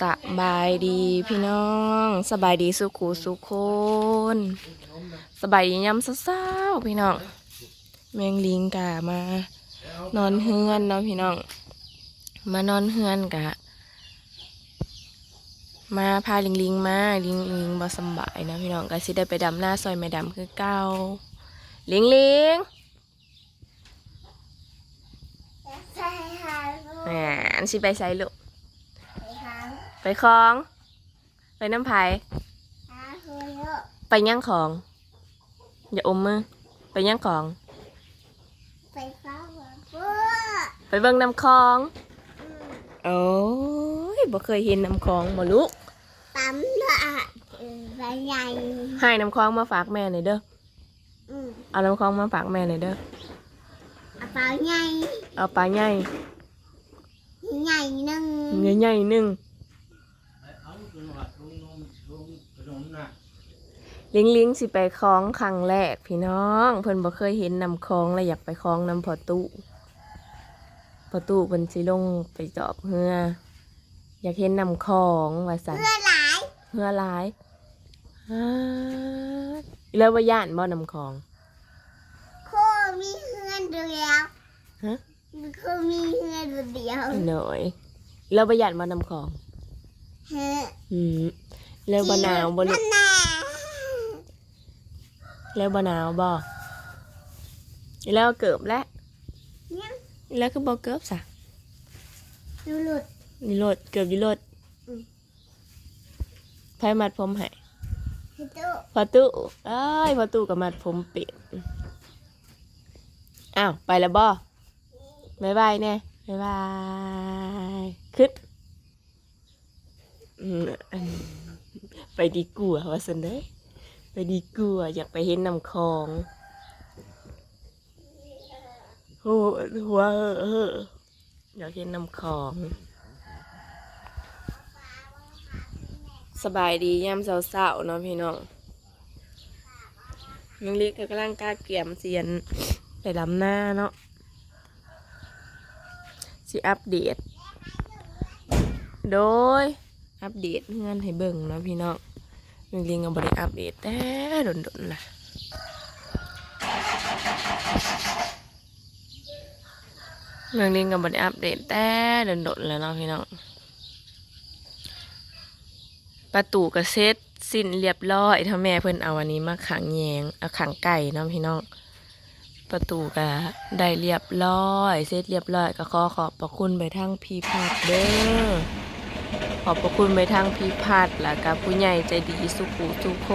สบายดีพี่น้องสบายดีสุขูสุขคน สบายดียำเศร้าๆพี่น้อง แมงลิงกะมา นอนเฮือนเนาะพี่น้อง มานอนเฮือนกะ มาพาลิงลิงมาลิงลิงบ่สำบายนะพี่น้องก็สิได้ไปดำหน้าซอยแม่ดำคือเก่าลิงลิงใช่ค่ะลูกแหมอันสิไปใส่ลูกไปหา ไปคลอง ไปน้ำไผ่หาคุณลูกไปย่างของ อย่าอมมือ ไปย่างของ ไปฟ้าหัวปุ๊ไปเบิ่งน้ำคลองอืมโอ้ยบ่เคยเห็นน้ำคลองบ่ลูกปั๊มละเออไปใหญ่ให้น้ำคลองมาฝากแม่หน่อยเด้ออืมเอาน้ำคลองมาฝากแม่หน่อยเด้อเอาเปล่าใหญ่เอาปลาใหญ่ใหญ่หนึ่งเนื้อใหญ่หนึ่ง เอาขนมลุงนมลุงขนมน่ะลิงลิงสิไปคลองครั้งแรกพี่น้อง เพิ่นบ่เคยเห็นน้ำคลองเลยอยากไปคลองน้ำพอตู้พอตู้เพิ่นสิลงไปจอบเฮือ อยากเห็นน้ำคลองว่าซั่นเพื่อหลายเฮือหลายฮ่าแล้วว่าย่านบ่น้ำคลอง โคมีเพื่อนเดียวฮะ โคมีเพื่อนเดียวหน่อยแล้วบ่ย่านบ่น้ำคลองเฮ้ย อืมแล้วบ่หนาวบ่ลูนั่กนแหละแล้วบ่หนาวบ่แล้วเกิบแล้วเนี่ยแล้วก็บ่เกิบซะดูหลุดนี่รถเกือบอยู่รถอืมไผมัดผมให้พี่ตุ๊พอตู้เอ้ยพอตู้ก็มัดผมเป็ดอ้าวไปแล้วบ่บายบายแน่บายบายขึ้นอืม ไปดีกว่าว่าซั่นเด้ไปดีกว่าอยากไปเห็นน้ำคลองโอ้หัวเอออยากเห็นน้ำคลองสบายดียามเช้าๆเนาะพี่น้องน้องลิกก็กำลังกาเกี่ยมเสียนไปลำหน้าเนาะสิอัปเดต โดย อัปเดตเงื่อนให้เบิ่งเนาะพี่น้องน้องลิงก็บ่ได้อัปเดตแต่โดนๆล่ะน้องลิงก็บ่ได้อัปเดตแต่โดนๆแล้วเนาะพี่น้องประตูกระเซ็ตสิ้นเรียบร้อยถ้าแม่เพิ่นเอาอันนี้มาขังแยงเอาขังไก่เนาะพี่น้องประตูก็ได้เรียบร้อย เสร็จเรียบร้อยก็ขอขอบพระคุณไปทางพี่พัดเด้อ ขอบพระคุณไปทางพี่พัดแล้วก็ผู้ใหญ่ใจดีสุขุทุกค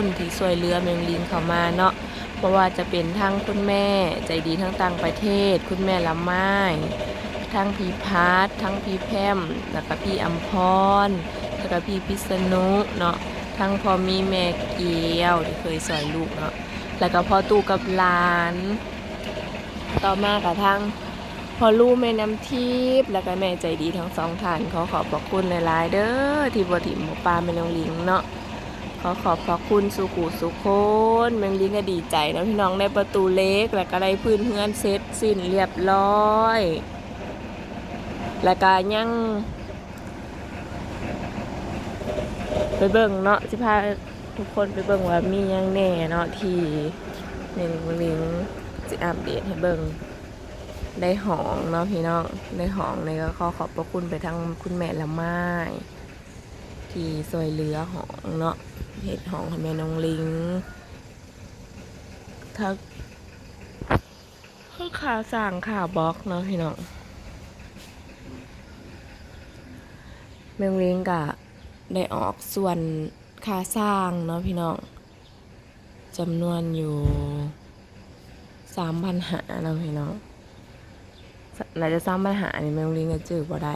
นที่ช่วยเหลือแมงลิงเข้ามาเนาะเพราะว่าจะเป็นทั้งคุณแม่ใจดีทั้งต่างประเทศ คุณแม่ละไม้ทั้งพี่พัดทั้งพี่แพมแล้วก็พี่อัมพรแล้วก็พี่พิษณุเนาะทั้งพ่อมีแม่เกียวที่เคยสอนลูกเนาะแล้วก็พ่อตู่กับหลาน ต่อมากับทั้ง อลูกแม่น้ำทิพย์แล้วก็แม่ใจดีทั้งสองท่านขอขอบพระคุณหลายๆเด้อที่บ่ถิ่มบ่ปลาแม่น้องลิงเนาะขอขอบพระคุณสุขุสุขคนแมงลิงก็ดีใจนะพี่น้องได้ประตูเล็ก แล้วก็ได้พื้นเฮือนเสร็จสิ้นเรียบร้อย แล้วก็ยังไปเบิ่งเนาะสิพาทุกคนไปเบิ่งว่ามียังแน่เนาะที่ในลิงสิอัปเดตให้เบิ่ง ได้หองเนาะพี่น้องได้หองเลยก็ขอขอบพระคุณไปทั้งคุณแม่ละไม้ที่ซอยเหลือหองเนาะเห็ดหองให้แม่น้องลิงถ้าถ้าขาสั่งขาบล็อกเนาะพี่น้องแมงลิงกะได้ออกส่วนค่าสร้างเนาะพี่น้องจำนวนอยู่สามพันหาเนาะพี่น้อง น่าจะสามพันหาในี่แมงลิงก็จือบ่ได้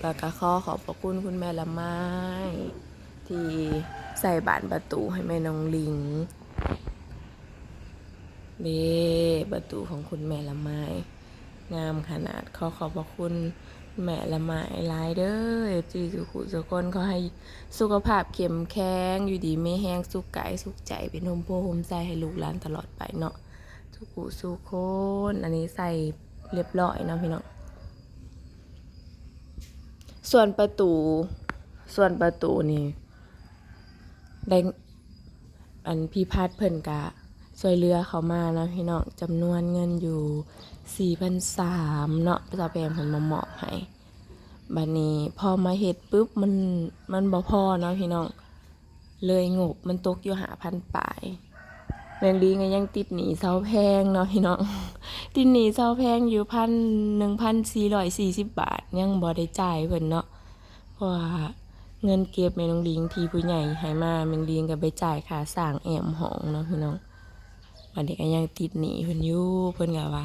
แล้วก็ขอขอบพระคุณคุณแม่ละไม้ที่ใส่บานประตูให้แม่น้องลิงเด้ประตูของคุณแม่ละไม้งามขนาดขอขอบพระคุณ แม่ละไม้หลายเด้อจีสุขุสุคนเขาให้สุขภาพเข้มแข็งอยู่ดีไม่แห้งสุขกายสุขใจเป็นโฮมโพโฮมใจให้ลูกหลานตลอดไปเนาะสุกุสุคนอันนี้ใส่เรียบร้อยเนาะพี่น้องส่วนประตู ส่วนประตูนี่ได้อันพี่พัดเพิ่นกะ ช่วยเรือเขามานะพี่น้องจำนวนเงินอยู่4,300เนาะสาวแพงเพิ่นมาเหมาะให้บัดนี้พอมาเฮ็ดปุ๊บมันมันบ่พอเนาะพี่น้อง เลยงบมันตกอยู่หาพันปลายแมงดีก็ยังติดหนีเสาแพงเนาะพี่น้อง ติดหนีเสาแพงอยู่พันหนึ่งพันสี่ร้อยสี่สิบบาท ยังบ่ได้จ่ายเพิ่นเนาะเพราะว่าเงินเก็บแม่น้องลิงทีผู้ใหญ่ให้มาแมงลิงก็ไปจ่ายค่าสร้างแอมห้องเนาะพี่น้อง วันนี้ก็ยังติดหนีเพิ่นอยู่เพิ่นก็ว่า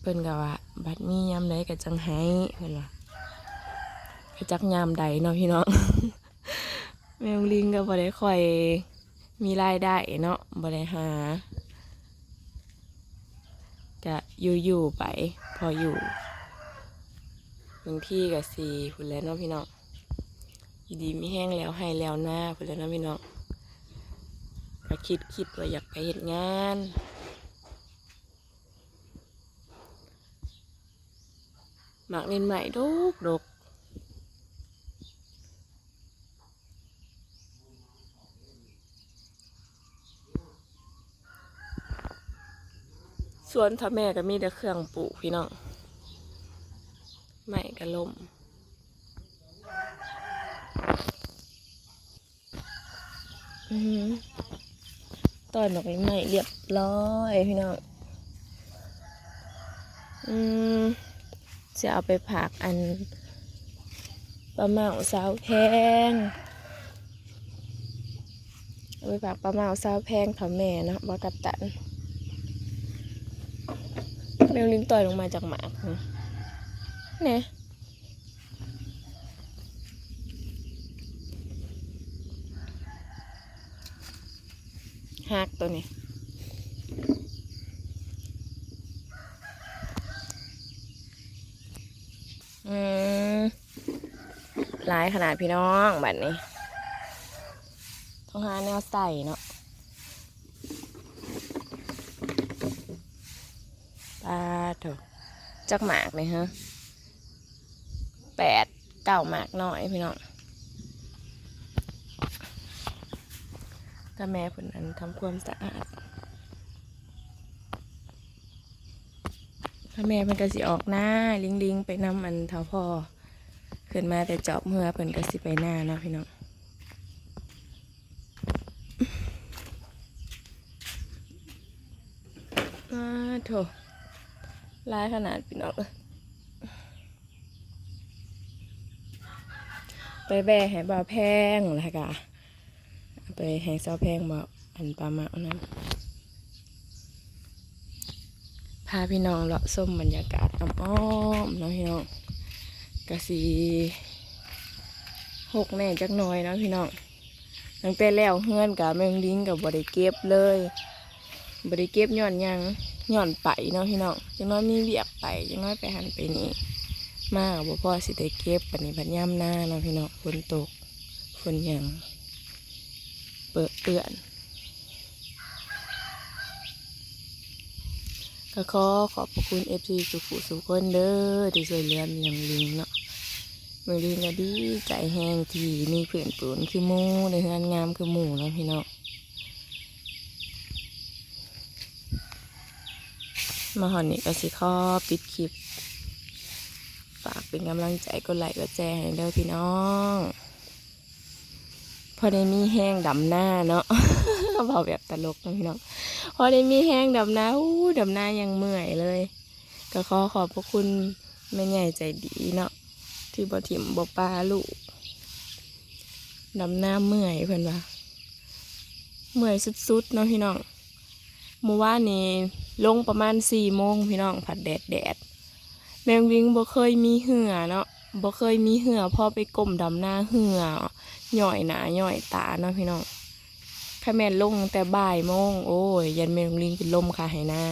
เพิ่นก็ว่า บัดมียามใดก็จังให้เพิ่นว่าก็จักยามใดเนาะพี่น้อง แมวลิงก็บ่ได้ค่อยมีรายได้เนาะบ่ได้หาก็อยู่ๆไป พออยู่บางที่ก็สีพุ่นแล้วเนาะพี่น้องดีมีแห้งแล้วให้แล้วหน้าพุ่นแล้วเนาะพี่น้อง ก็คิดคิดว่าอยากไปเฮ็ดงาน หมักเล่นใหม่ดกดกสวนท่าแม่ก็มีแต่เครื่องปลูกพี่น้องไม่กระลมอือหือ ตอนดอกไม้ใหมเรียบร้อยพี่น้อง อืมจะเอาไปผักอันปลาเมาสาวแพงเอาไปผักปลาเมาสาวแพงท่าแม่นะบกัปตันเร็วลิงต่อยลงมาจากหมากนะเนี่ย หักตัวนี้อืมหลายขนาดพี่น้องแบบนี้ต้องหาแนวใส่เนาะปลาเถอะจักหมากเลยฮะแปดเก้าหมากน้อยพี่น้อง ถ้าแม่ผลอันทำความสะอาด ถ้าแม่เพิ่นก็สิออกหน้าลิงลิงไปนำอันเท่าพ่อขึ้นมาแต่จอบเมื่อเพิ่นก็สิไปหน้าเนาะพี่น้องอาโถร้ายขนาดพี่น้องเอ้ยไปแบะให้บ่าวแพงแล้วก็เอา ไปให้สาแพงบ่าอันปลาเมานั้นพาพี่น้องเลาะส้มบรรยากาศอ้อมๆเนาะพี่น้องกะสีหกแน่จักหน่อยเนาะพี่น้องตั้งแต่แล้วเฮือนกับแมงลิงกับบริเก็บเลยบริเก็บย้อนยังย่อนไปเนาะพี่น้องจังน้อยมีเวียกไปจังน้อยไปหันไปนี่มากับบ่พ่อสิได้เก็บปันนี้พันย่ำหน้าเนาะพี่น้องฝนตกฝนยัง เปิดเตือนก็ขอขอบคุณเอฟซีสุขุสุขคนเด้อที่ช่วยเหลือมีอย่างลิงเนาะมือลิงก็ดีใจแห้งที่มีเพื่อนปูนคือมูในงานงามคือหมูนะพี่เน้องมาหอนนี่ก็สิขอปิดคลิป ฝากเป็นกำลังใจกดไลค์กดแชร์ให้เด้อพี่น้อง พอได้มีแห้งดำหน้าเนาะเบาแบบตลกนะพี่น้องพอได้มีแห้งดำหน้าอู้ดำหน้ายังเมื่อยเลย ก็ขอขอบพระคุณแม่ใหญ่ใจดีเนาะที่บ่ถิ่มบ่ปลาลูกดำหน้าเมื่อยเพิ่อนว่าเมื่อยสุดๆเนาะพี่น้องเมื่อวานนี้ลงประมาณสี่โมงพี่น้องผัดแดดแดดแมงวิงบ่เคยมีเหือเนาะ บ่เคยมีเหือพ่อไปก้มดำหน้าเหือหย่อยหนาหย่อยตาเนาะพี่น้องข้าแม่ลงแต่บ่ายโมงโอ้ย ยันแมงลิงเป็นลมค่ะให้หน้า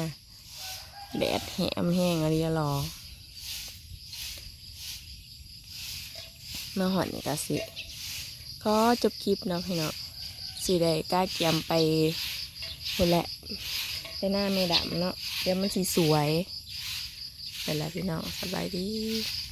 แดดแหมแห้งอะไรหรอมาหอนนี่ก็สิก็จบคลิปเนาะพี่น้องสิได้กล้าเกียมไปหมดแหละใส่หน้าไม่ดำเนาะเดี๋ยวมันสีสวยไปแล้วพี่น้องสบายดี